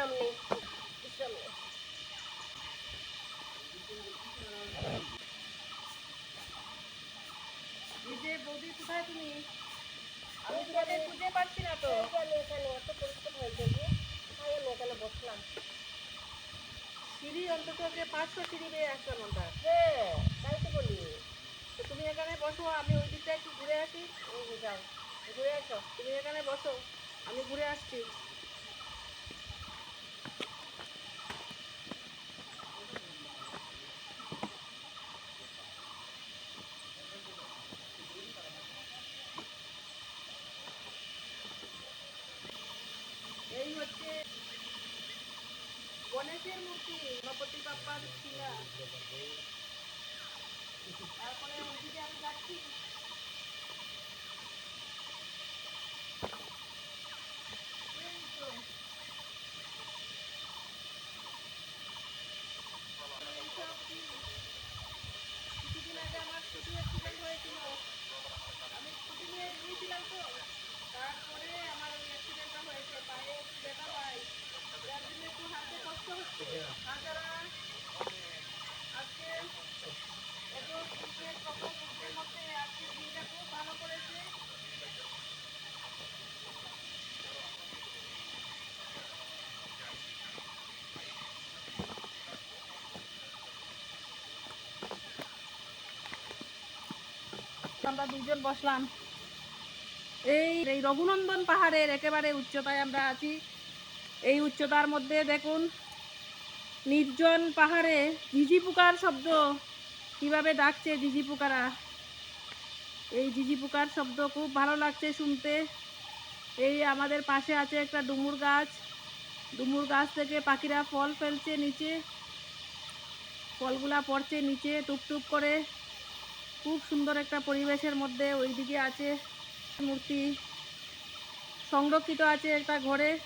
বিশ্রাম নেই বিশ্রাম। নেই এই বৌদি কোথায় তুমি? আমি তোমাকে খুঁজে পাচ্ছি না তো। আমি এখানে এত পরিষ্কার হয়েছে যে তাই আমি এখানে বসলাম। সিঁড়ি অন্তত পাঁচশো সিঁড়ি বেয়ে আসলাম আমরা। হ্যাঁ তাই তো বলি। তো তুমি এখানে বসো আমি ওই দিকটা একটু ঘুরে আসি। যাও। ঘুরে আসো তুমি এখানে বসো আমি ঘুরে আসছি এই হচ্ছে গণেশের মূর্তি গণপতি বাপ্পার শিলা। তারপরে ওইদিকে আমি যাচ্ছি। আমরা দুজন বসলাম। এই এই রঘুনন্দন পাহাড়ের একেবারে উচ্চতায় আমরা আছি। এই উচ্চতার মধ্যে দেখুন নির্জন পাহাড়ে ঝিঝি পোকার শব্দ কীভাবে ডাকছে ঝিঝি পোকারা? এই ঝিঝি পোকার শব্দ খুব ভালো লাগছে শুনতে। এই আমাদের পাশে আছে একটা ডুমুর গাছ। ডুমুর গাছ থেকে পাখিরা ফল ফেলছে নিচে। ফলগুলা পড়ছে নিচে টুপটুপ করে। খুব সুন্দর একটা পরিবেশের মধ্যে ওইদিকে আছে মূর্তি। সংরক্ষিত আছে একটা ঘরে।